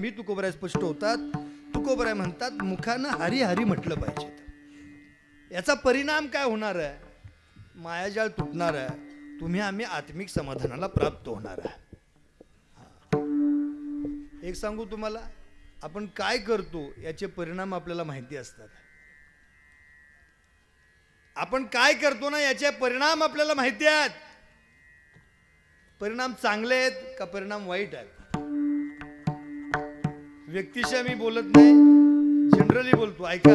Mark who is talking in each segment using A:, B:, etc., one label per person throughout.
A: मी तुकोबराय स्पष्ट होतात. तुकोबराय म्हणतात मुखानं हरी हरी म्हटलं पाहिजे याचा परिणाम काय होणार आहे? मायाजाळ तुटणार आहे. तुम्ही आम्ही आत्मिक समाधानाला प्राप्त होणार आहे. एक सांगू तुम्हाला? आपण काय करतो याचे परिणाम आपल्याला माहिती असतात. आपण काय करतो ना याचे परिणाम आपल्याला माहिती आहेत. परिणाम चांगले आहेत का परिणाम वाईट आहेत? व्यक्तिशा मी बोलत नाही. जनरली बोलतो. ऐका.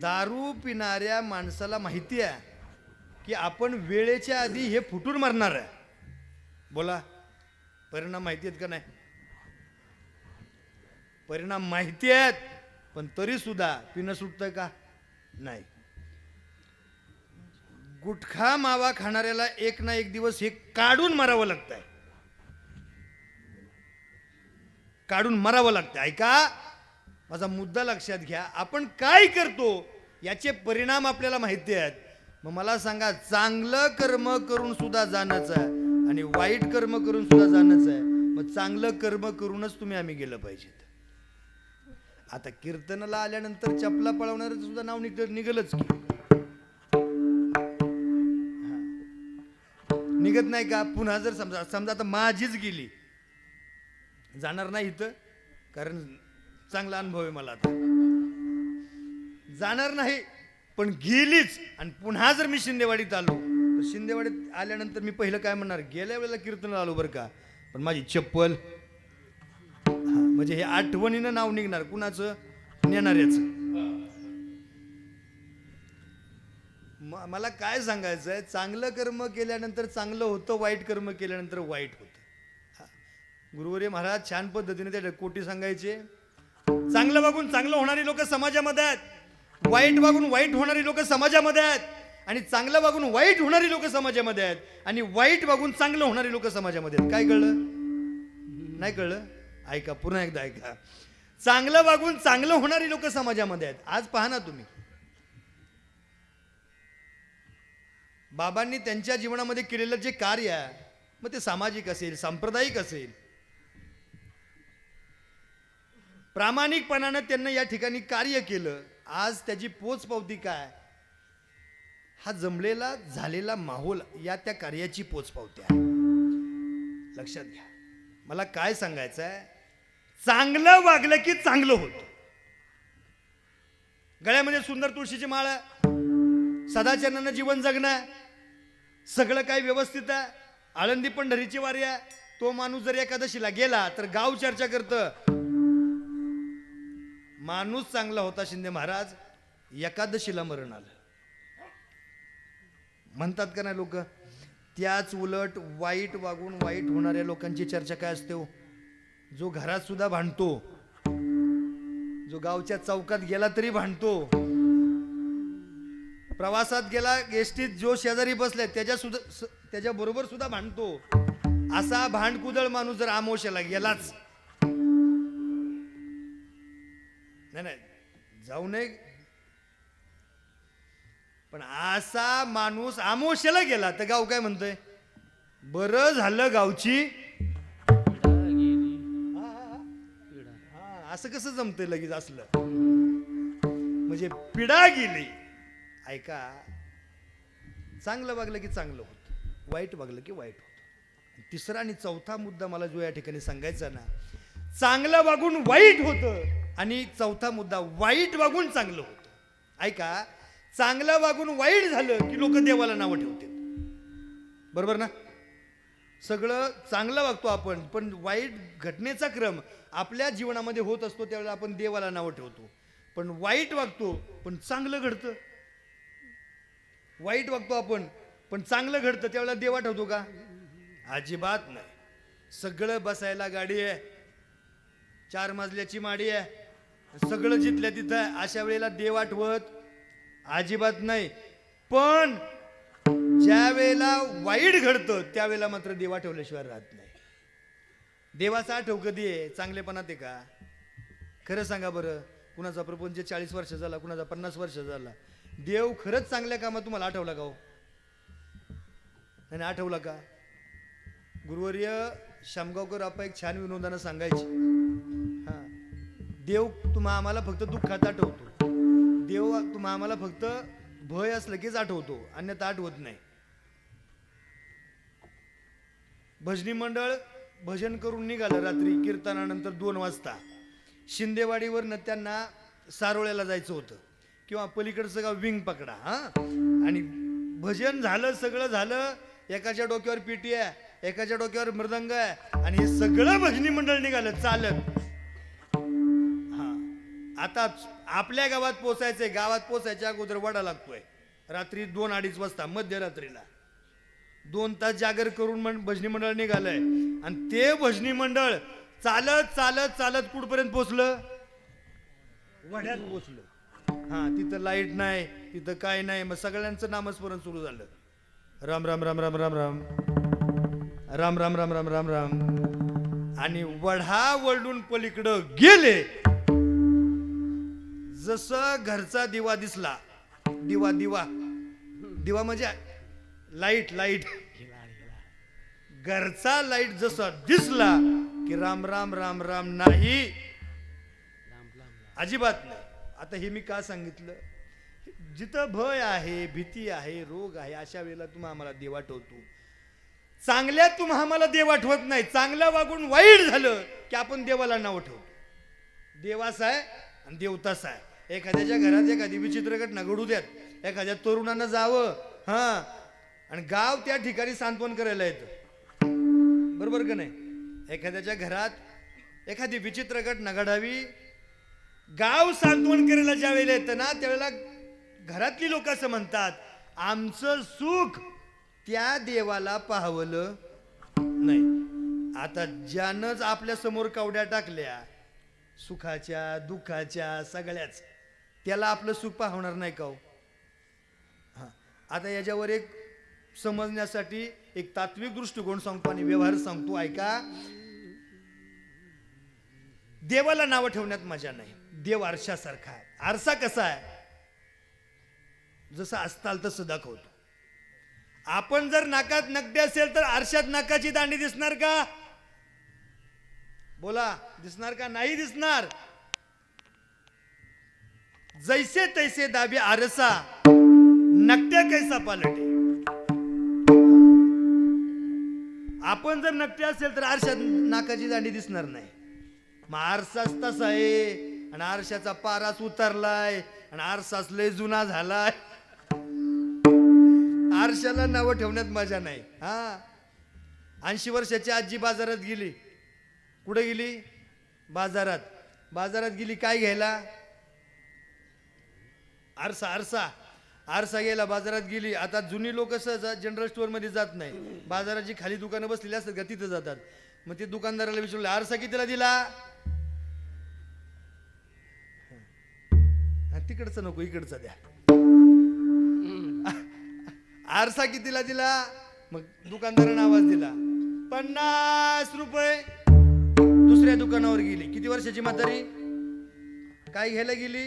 A: दारू पिणाऱ्या माणसाला माहिती आहे की आपण वेळेच्या आधी हे फुटून मारणार आहे. बोला. परिणाम माहिती आहेत का नाही? परिणाम माहिती आहेत पण तरी सुद्धा पिणं सुटतं का? नाही. गुटखा मावा खाणाऱ्याला एक ना एक दिवस हे काढून मारावं लागतंय. काढून मरावं लागतं ऐका माझा मुद्दा लक्षात घ्या. आपण काय करतो याचे परिणाम आपल्याला माहिती आहेत. मग मला सांगा चांगलं कर्म करून सुद्धा जाणंच आहे आणि वाईट कर्म करून सुद्धा जाणंच आहे मग चांगलं कर्म करूनच तुम्ही आम्ही गेलं पाहिजेत. आता कीर्तनाला आल्यानंतर चपला पळवणारं सुद्धा नाव निघ निघलच की. निघत नाही का? पुन्हा जर समजा समजा आता माझीच गेली. जाणार नाही इथं कारण चांगला अनुभव आहे मला आता. जाणार नाही पण गेलीच. आणि पुन्हा जर मी शिंदेवाडीत आलो तर शिंदेवाडीत आल्यानंतर मी पहिलं काय म्हणणार गेल्या वेळेला कीर्तनाला आलो बरं का. पण माझी चप्पल म्हणजे हे आठवणीनं नाव निघणार कुणाचं? नेणाऱ्याचं. म- मला काय सांगायचं आहे चांगलं कर्म केल्यानंतर चांगलं होतं वाईट कर्म केल्यानंतर वाईट होतं. गुरुवर्य महाराज छान पद्धतीने त्या कोटी सांगायचे. चांगलं वागून चांगलं होणारी लोक समाजामध्ये आहेत. वाईट वागून वाईट होणारी लोक समाजामध्ये आहेत. आणि चांगलं वागून वाईट होणारी लोक समाजामध्ये आहेत. आणि वाईट वागून चांगलं होणारी लोक समाजामध्ये आहेत. काय कळलं? नाही कळलं? ऐका पुन्हा एकदा ऐका. चांगलं वागून चांगलं होणारी लोक समाजामध्ये आहेत. आज पहा ना तुम्ही. बाबांनी त्यांच्या जीवनामध्ये केलेलं जे कार्य आहे मग ते सामाजिक असेल सांप्रदायिक असेल प्रामाणिकपणानं त्यांना या ठिकाणी कार्य केलं. आज त्याची पोचपावती काय? हा जमलेला झालेला माहोल या त्या कार्याची पोचपावती आहे. लक्षात घ्या. मला काय सांगायचं आहे चांगलं वागलं की चांगलं होतं. गळ्यामध्ये सुंदर तुळशीची माळ सदाचरणानं जीवन जगणं सगळं काही व्यवस्थित आहे. आळंदी पंढरीची वारी आहे. तो माणूस जर एकादशीला गेला तर गाव चर्चा करतं. माणूस चांगला होता शिंदे महाराज एकादशीला मरण आलं. म्हणतात का नाही लोक त्याच उलट वाईट वागून वाईट होणाऱ्या लोकांची चर्चा काय असते हो? जो घरात सुद्धा भांडतो जो गावच्या चौकात गेला तरी भांडतो प्रवासात गेला एसटीत जो शेजारी बसलाय त्याच्या सुद्धा स- त्याच्या बरोबर सुद्धा भांडतो. असा भांडकुदळ माणूस जर आमोशाला गेलाच नाही नाही. जाऊ नये. पण असा माणूस आमोशेला गेला. तर गाव काय म्हणतोय? बरं झालं गावची. असं कसं जमतंय लगेच असलं? म्हणजे पिढा गेली. ऐका. चांगलं वागलं की चांगलं होतं. वाईट वागलं की वाईट होतं. तिसरा आणि चौथा मुद्दा मला जो या ठिकाणी सांगायचा ना चांगलं वागून वाईट होतं. आणि चौथा मुद्दा वाईट वागून चांगलं होतं. ऐका चांगलं वागून वाईट झालं की लोक देवाला नावं ठेवतात. बरोबर ना? सगळं चांगलं वागतो आपण पण वाईट घटनेचा क्रम आपल्या जीवनामध्ये होत असतो त्यावेळेला आपण देवाला नावं ठेवतो. पण वाईट वागतो पण चांगलं घडतं. वाईट वागतो आपण पण चांगलं घडतं त्यावेळेला देवा ठेवतो का? अजिबात नाही. सगळं बसायला गाडी आहे. चार मजल्याची माडी आहे. सगळं जिथल्या तिथं अशा वेळेला देव आठवत अजिबात नाही. पण ज्या वेळेला वाईट घडतं त्यावेळेला मात्र देव आठवल्याशिवाय राहत नाही. देवाचा आठव कधी आहे? चांगलेपणात आहे का? खरं सांगा बरं. कुणाचा प्रपंच चाळीस वर्ष झाला कुणाचा पन्नास वर्ष झाला. देव खरंच चांगल्या कामात तुम्हाला आठवला का हो? नाही आठवला का? गुरुवर्य शामगावकर आपा एक छान विनोदानं सांगायचे. देव तुम्हा आम्हाला फक्त दुःखात आठवतो. देव तुम्हा आम्हाला फक्त भय असलं कीच आठवतो अन्यथा आठवत नाही. भजनी मंडळ भजन करून निघालं रात्री कीर्तनानंतर दोन वाजता. शिंदेवाडीवरनं त्यांना सारोळ्याला जायचं होतं. किंवा पलीकडचं गाव विंग पकडा हा? आणि भजन झालं सगळं झालं एकाच्या डोक्यावर पिटी आहे एकाच्या डोक्यावर मृदंग आहे आणि हे सगळं भजनी मंडळ निघालं चालत. आता आपल्या गावात पोचायचंय गावात पोचायच्या अगोदर वडा लागतोय. रात्री दोन अडीच वाजता मध्यरात्रीला. दोन तास जागर करून मग भजनी मंडळ निघालंय. आणि ते भजनी मंडळ चालत चालत चालत कुठपर्यंत पोचलं? वड्यात पोचलं. हा तिथं लाइट नाही तिथं काय नाही मग सगळ्यांचं नामस्मरण सुरू झालं. राम राम राम राम राम राम. राम राम राम राम राम राम. आणि वढा वळून पलीकडं गेले. जसं घरचा दिवा दिसला दिवा दिवा. दिवा म्हणजे लाइट लाइट. घरचा लाइट जसा दिसला की राम राम राम राम नाही. अजिबात नाही. आता हे मी का सांगितलं? जिथं भय आहे भीती आहे रोग आहे अशा वेळेला तुम्ही आम्हाला देव आठवतो चांगल्या तुम्हा आम्हाला देव आठवत नाही. चांगल्या वागून वाईट झालं की आपण देवाला नाव ठेवतो. देवाचा आहे आणि देवताच आहे एखाद्याच्या घरात एखादी विचित्र घटना घडू द्यात. एखाद्या तरुणानं जावं हा. आणि गाव त्या ठिकाणी सांत्वन करायला येतं. बरोबर का नाही? एखाद्याच्या घरात एखादी विचित्र घटना घडावी गाव सांत्वन करायला ज्या वेळेला येतं ना त्यावेळेला घरातली लोक असं म्हणतात आमचं सुख त्या देवाला पाहवलं नाही. आता ज्यानंच आपल्यासमोर कवड्या टाकल्या सुखाच्या दुःखाच्या सगळ्याच. त्याला आपलं सुख पाहणार नाही का हो? आता याच्यावर एक समजण्यासाठी एक तात्विक दृष्टिकोन सांगतो आणि व्यवहार सांगतो ऐका. देवाला नावं ठेवण्यात मजा नाही. देव आरशासारखा आहे. आरसा कसा आहे? जसं असताल तसं दाखवतो. आपण जर नाकात नकटे असेल तर आरशात नाकाची दांडी दिसणार का? बोला दिसणार का? नाही दिसणार. जैसे तैसे दाबी आरसा नकट्या कैसा पालटे? आपण जर नकटे असेल तर आरशात नाकाची दांडी दिसणार नाही. मग आरसाच तसा आहे आणि आरशाचा पाराच उतरलाय आणि आरसाच लय जुना झालाय. आरशाला नावं ठेवण्यात मजा नाही. हा? ऐंशी वर्षाची आजी बाजारात गेली. कुठे गेली? बाजारात. बाजारात गेली काय घ्यायला? आरसा आरसा. आरसा गेला बाजारात गेली. आता जुनी लोक सहसा जनरल स्टोअरमध्ये जात नाही. बाजाराची खाली दुकानं बसलेली असतात का? तिथं जातात. मग ते दुकानदाराला विचारलं आरसा कितीला दिला? तिकडचा तिकडचं नको इकडचं द्या. आरसा कितीला दिला? मग दुकानदारानं आवाज दिला पन्नास रुपये. दुसऱ्या दुकानावर गेली. किती वर्षाची म्हातारी? काय घ्यायला गेली?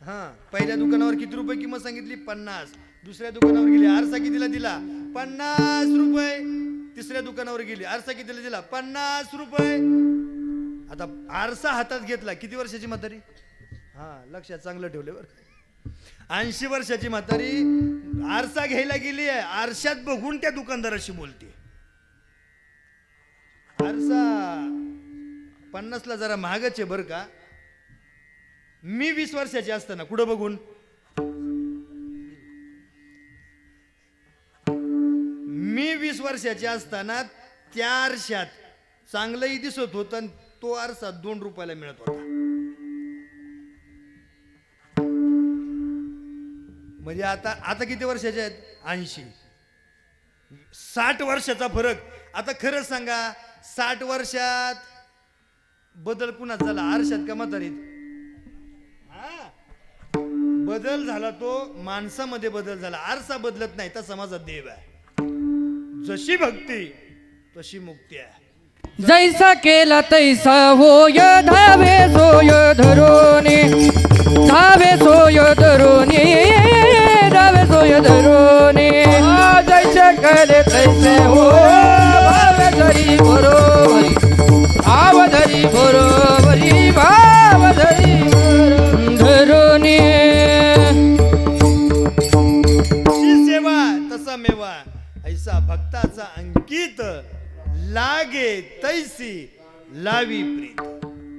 A: हा पहिल्या दुकानावर किती रुपये किंमत सांगितली? पन्नास. दुसऱ्या दुकानावर गेली आरसा कितीला दिला? पन्नास रुपये. तिसऱ्या दुकानावर गेली आरसा कितीला दिला? पन्नास रुपये. आता आरसा हातात घेतला किती वर्षाची म्हातारी? हा लक्षात चांगलं ठेवले बरं. ऐंशी वर्षाची म्हातारी आरसा घ्यायला गेली आहे आरशात बघून त्या दुकानदाराशी बोलते. आरसा पन्नासला जरा महागच आहे बरं का? मी वीस वर्षाची असताना कुठं बघून? मी वीस वर्षाची असताना त्या आरशात चांगलंही दिसत होतं आणि तो आरसा दोन रुपयाला मिळत होता. म्हणजे आता आता किती वर्षाचे आहेत? ऐंशी. साठ वर्षाचा फरक. आता खरंच सांगा साठ वर्षात बदल पुन्हा झाला? आरशात का म्हातारीत? बदल झाला तो माणसामध्ये बदल झाला. आरसा बदलत नाही तर समाजात देव आहे. जशी भक्ती तशी मुक्ती आहे.
B: जैसा केला तैसा होय धावे सोय धरोनी धावे सोय धरोनी धावे सोय धरोनी. जैसे केले तैसे हो भावे धरी बरोबरी भावधरी बरोबरी
A: लागे तैसी लावी प्रीत.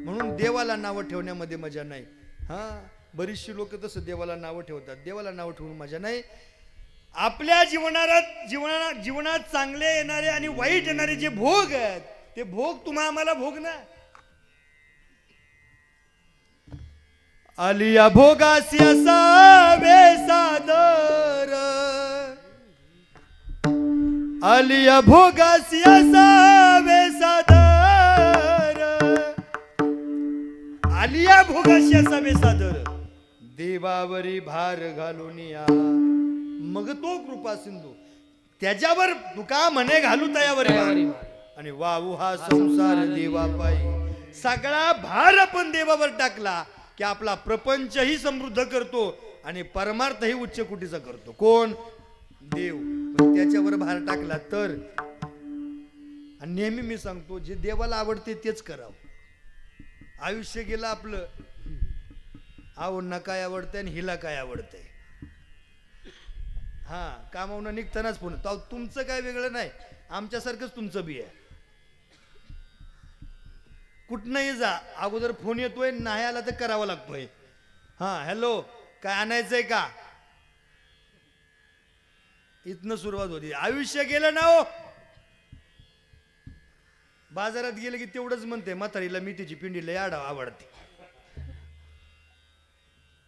A: म्हणून देवाला नावं ठेवण्यामध्ये मजा नाही. हा बरीचशी लोक तसं देवाला नावं ठेवतात. देवाला नावं ठेवून मजा नाही. आपल्या जीवनात जीवना जीवनात चांगले येणारे आणि वाईट येणारे जे भोग आहेत ते भोग तुम्हा आम्हाला भोग ना. आलिया भोगासी असावे सादर. आलिया भोगासी असा सादर आलिया भोगाशी असावे सादर देवावरी भार घालून या. मग तो कृपा सिंधू. त्याच्यावर तुका म्हणे घालू तयावरी भार. आणि वाहू हा संसार देवा पायी. सगळा भार आपण देवावर टाकला की आपला प्रपंचही समृद्ध करतो आणि परमार्थही उच्च कुटीचा करतो. कोण? देव. त्याच्यावर भार टाकला तर आणि नेहमी मी सांगतो जे देवाला आवडते तेच करावं. आयुष्य गेलं आपलं. आवडणं काय आवडतंय आणि हिला काय आवडतंय? हा कामावून निघतानाच फोन तो तुमचं काय वेगळं नाही. आमच्यासारखंच तुमचं बी आहे. कुठनंही जा. अगोदर फोन येतोय नाही आला तर करावा लागतोय. हा हॅलो काय आणायचंय का? इथनं सुरुवात होती. आयुष्य गेलं ना हो? बाजारात गेलं की तेवढंच म्हणते म्हातारीला मी तिची पिंडीला याड आवडते.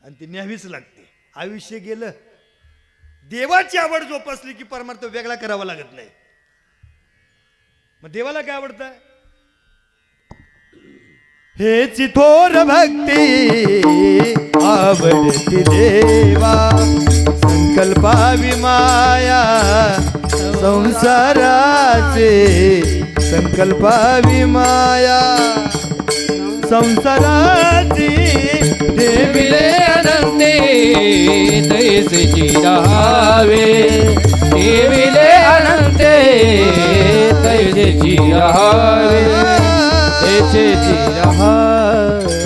A: आणि ती न्यावीच लागते. आयुष्य गेलं देवाची आवड जोपासली की परमार्थ वेगळा करावा लागत नाही. मग देवाला काय आवडतं? हेच थोर भक्ती आवडती देवा. संकल्पावी माया संसाराचे संकल्पावी माया संसाराची
B: देविले अनंते तैसेची राहावे. देविले अनंते तैसेची राहावे. तैसेची राहावे.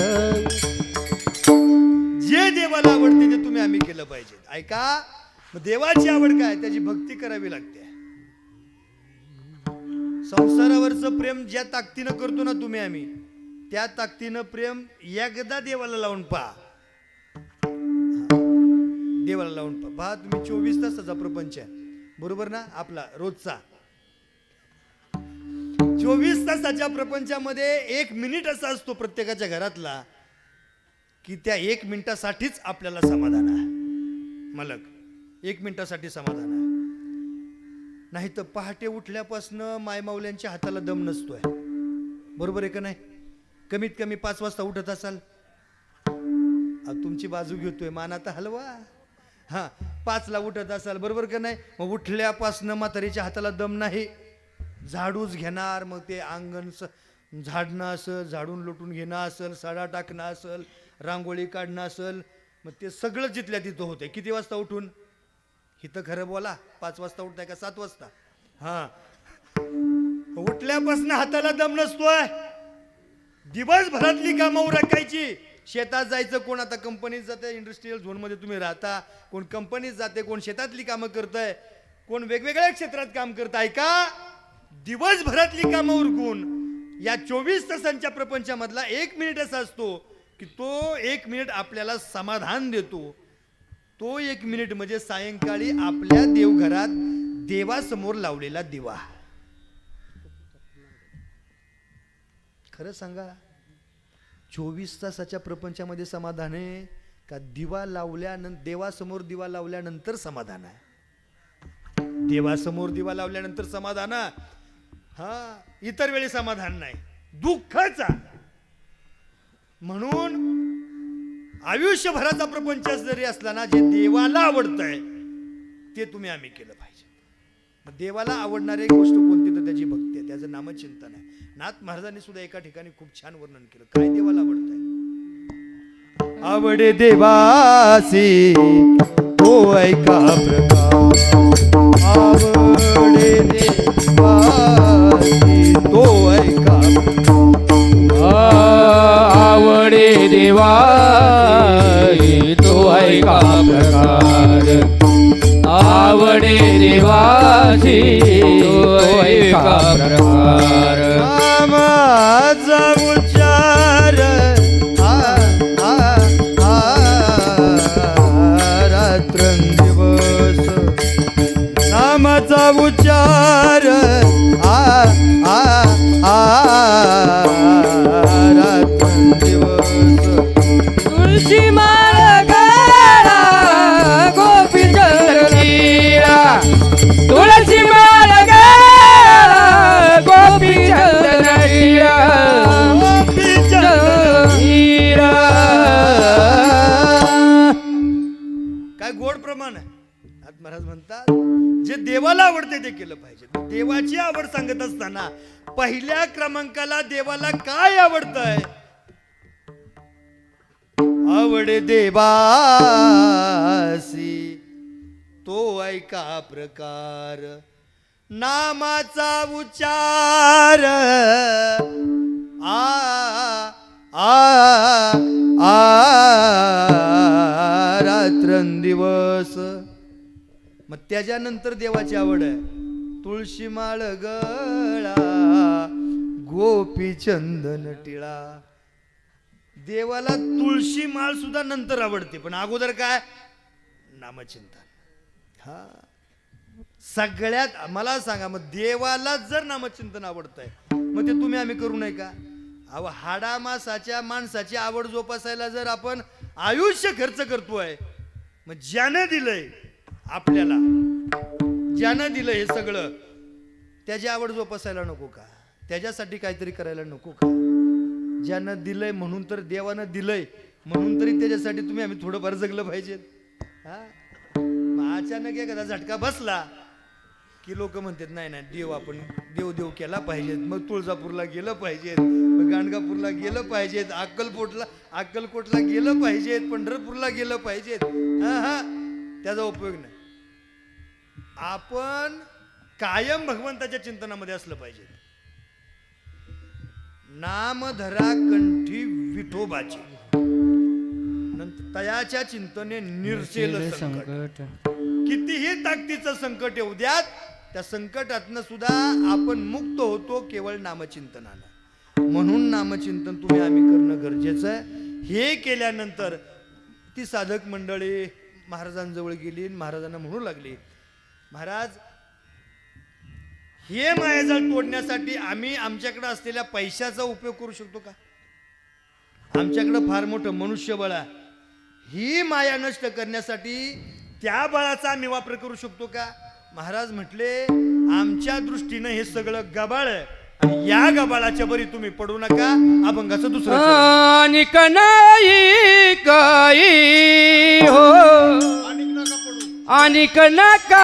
A: जे देवाला आवडते ते तुम्ही आम्ही केलं पाहिजे. ऐका देवाची आवड काय? त्याची भक्ती करावी लागते. संसारावरचं प्रेम ज्या ताकदीनं करतो ना तुम्ही आम्ही त्या ताकदीनं प्रेम एकदा देवाला लावून पहा. देवाला लावून पहा. पहा तुम्ही चोवीस तासाचा प्रपंच आहे. बरोबर ना? आपला रोजचा. चोवीस तासाच्या प्रपंचामध्ये एक मिनिट असा असतो प्रत्येकाच्या घरातला की त्या एक मिनिटासाठीच आपल्याला समाधान आहे. मलक एक मिनिटासाठी समाधान आहे. नाही तर पहाटे उठल्यापासनं मायमावल्यांच्या हाताला दम नसतोय. बरोबर आहे का नाही? कमीत कमी पाच वाजता उठत असाल. तुमची बाजू घेतोय मानाता हलवा. हा पाचला उठत असाल बरोबर का नाही? मग उठल्यापासनं म्हातारीच्या हाताला दम नाही. झाडूच घेणार मग ते अंगण स- झाडणं असेल झाडून लोटून घेणं असेल सडा टाकणं असेल रांगोळी काढणं असेल मग ते सगळं जिथल्या तिथं होते किती वाजता उठून? इथं खरं बोला पाच वाजता उठताय का सात वाजता? हा. उठल्यापासून हाताला दम नसतोय. दिवसभरातली कामं उरकायची. शेतात जायचं कोण आता कंपनीत जाते इंडस्ट्रीयल झोनमध्ये तुम्ही राहता. कोण कंपनीत जाते कोण शेतातली कामं करतंय. कोण वेगवेगळ्या क्षेत्रात काम करताय का? दिवसभरातली कामं उरकून. या चोवीस तासांच्या प्रपंचामधला एक मिनिट असा असतो की तो एक मिनिट आपल्याला समाधान देतो. तो एक मिनिट म्हणजे सायंकाळी आपल्या देवघरात देवासमोर लावलेला दिवा. खरं सांगा चोवीस तासाच्या प्रपंचामध्ये समाधान आहे का? दिवा लावल्यानंतर देवासमोर दिवा लावल्यानंतर समाधान आहे? देवासमोर दिवा लावल्यानंतर समाधान? हा इतर वेळी समाधान नाही. दुःखाचा. म्हणून आयुष्यभराचा प्रपंच जरी असला ना जे देवाला आवडतंय ते तुम्ही आम्ही केलं पाहिजे. मग देवाला आवडणारी गोष्ट कोणती तर त्याची भक्ती आहे त्याचं नामचिंतन आहे. नाथ महाराजांनी सुद्धा एका ठिकाणी खूप छान वर्णन केलं. काय देवाला आवडतंय? आवडे देवासी तो ऐका प्रकार. आवडे देवासी तो
B: देवासी तो ऐका प्रकार. आवडे देवासी तो ऐका प्रकार.
A: नामाचा उच्चार आ, आ, आ, आ, आ, आ, आ आ आ आ केलं पाहिजे. देवाची आवड सांगत असताना पहिल्या क्रमांकाला देवाला काय आवडतंय? आवड देवासी तो ऐका प्रकार. नामाचा उच्चार आ आ आ रात्रंदिवस. मग त्याच्यानंतर देवाची आवड आहे. तुळशी माळ गळा गोपी चंदन टिळा. देवाला तुळशी माळ सुद्धा नंतर आवडते पण अगोदर काय? नामचिंतन. हा. सगळ्यात मला सांगा मग देवाला जर नामचिंतन आवडतंय मग ते तुम्ही आम्ही करू नये का? अहो हाडा मासाच्या माणसाची आवड जोपासायला जर आपण आयुष्य खर्च करतोय मग ज्यानं दिलंय आपल्याला ज्यानं दिलंय हे सगळं त्याची आवड जोपासायला नको का? त्याच्यासाठी काहीतरी करायला नको का? ज्यानं दिलंय म्हणून तर देवानं दिलंय म्हणून तरी त्याच्यासाठी तुम्ही आम्ही थोडंफार जगलं पाहिजे. हा? अचानक एखादा झटका बसला की लोक म्हणतात नाही नाही देव आपण देव देव केला पाहिजेत. मग तुळजापूरला गेलं पाहिजेत मग गाणगापूरला गेलं पाहिजेत अक्कलकोटला अक्कलकोटला गेलं पाहिजेत पंढरपूरला गेलं पाहिजेत. हा हा त्याचा उपयोग नाही. आपण कायम भगवंताच्या चिंतनामध्ये असलं पाहिजे. नामधरा कंठी विठोबाची. नंतर तयाच्या चिंतने निर्सेल संकट. कितीही ताकदीचं संकट येऊ द्यात त्या संकटातनं सुद्धा आपण मुक्त होतो केवळ नामचिंतनानं. म्हणून नामचिंतन तुम्ही आम्ही करणं गरजेचं आहे. हे केल्यानंतर ती साधक मंडळी महाराजांजवळ गेली आणि महाराजांना म्हणू लागली महाराज हे मायाजाळ तोडण्यासाठी आम्ही आमच्याकडे असलेल्या पैशाचा उपयोग करू शकतो का? आमच्याकडं फार मोठं मनुष्यबळ आहे. ही माया नष्ट करण्यासाठी त्या बळाचा आम्ही वापर करू शकतो का? महाराज म्हटले आमच्या दृष्टीनं हे सगळं गबाळ आणि या गबाळाच्या बरी तुम्ही पडू नका. अभंगाचं दुसरं
B: कनाई काई हो.
A: आणि नका